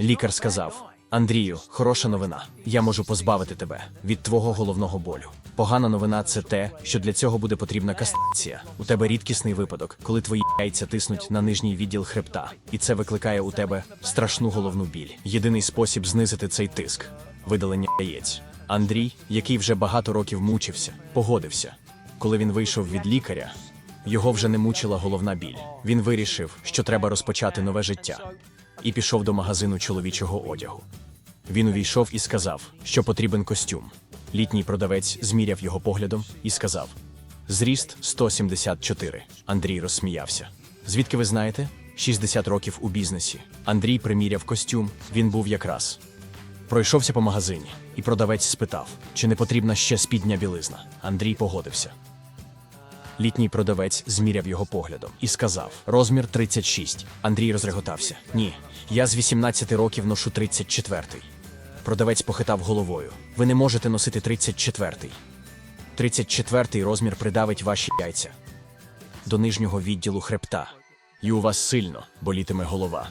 Лікар сказав: Андрію, хороша новина. Я можу позбавити тебе від твого головного болю. Погана новина це те, що для цього буде потрібна кастрація. У тебе рідкісний випадок, коли твої яйця тиснуть на нижній відділ хребта, і це викликає у тебе страшну головну біль. Єдиний спосіб знизити цей тиск видалення яєць. Андрій, який вже багато років мучився, погодився. Коли він вийшов від лікаря, його вже не мучила головна біль. Він вирішив, що треба розпочати нове життя, і пішов до магазину чоловічого одягу. Він увійшов і сказав, що потрібен костюм. Літній продавець зміряв його поглядом і сказав: Зріст 174. Андрій розсміявся. Звідки ви знаєте? 60 років у бізнесі. Андрій приміряв костюм, він був якраз. Пройшовся по магазині, і продавець спитав, чи не потрібна ще спідня білизна. Андрій погодився. Літній продавець зміряв його поглядом і сказав: розмір 36. Андрій розреготався. Ні, я з 18 років ношу 34-й. Продавець похитав головою. Ви не можете носити 34-й. 34-й розмір придавить ваші яйця до нижнього відділу хребта. І у вас сильно болітиме голова.